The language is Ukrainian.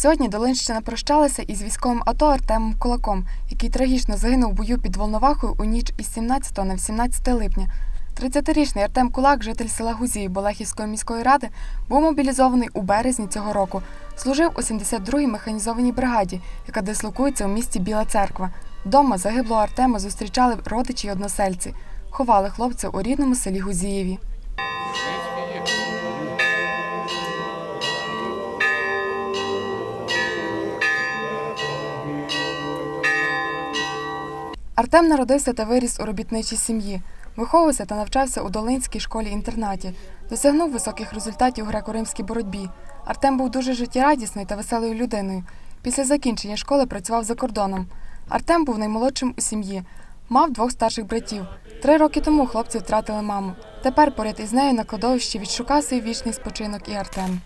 Сьогодні Долинщина прощалася із військовим АТО Артемом Кулаком, який трагічно загинув у бою під Волновахою у ніч із 17 на 18 липня. 30-річний Артем Кулак, житель села Гузії Болехівської міської ради, був мобілізований у березні цього року. Служив у 72-й механізованій бригаді, яка дислокується у місті Біла Церква. Дома загиблого Артема зустрічали родичі й односельці. Ховали хлопця у рідному селі Гузієві. Артем народився та виріс у робітничій сім'ї. Виховувався та навчався у Долинській школі-інтернаті. Досягнув високих результатів у греко-римській боротьбі. Артем був дуже життєрадісною та веселою людиною. Після закінчення школи працював за кордоном. Артем був наймолодшим у сім'ї. Мав двох старших братів. Три роки тому хлопці втратили маму. Тепер поряд із нею на кладовищі відшукав свій вічний спочинок і Артем.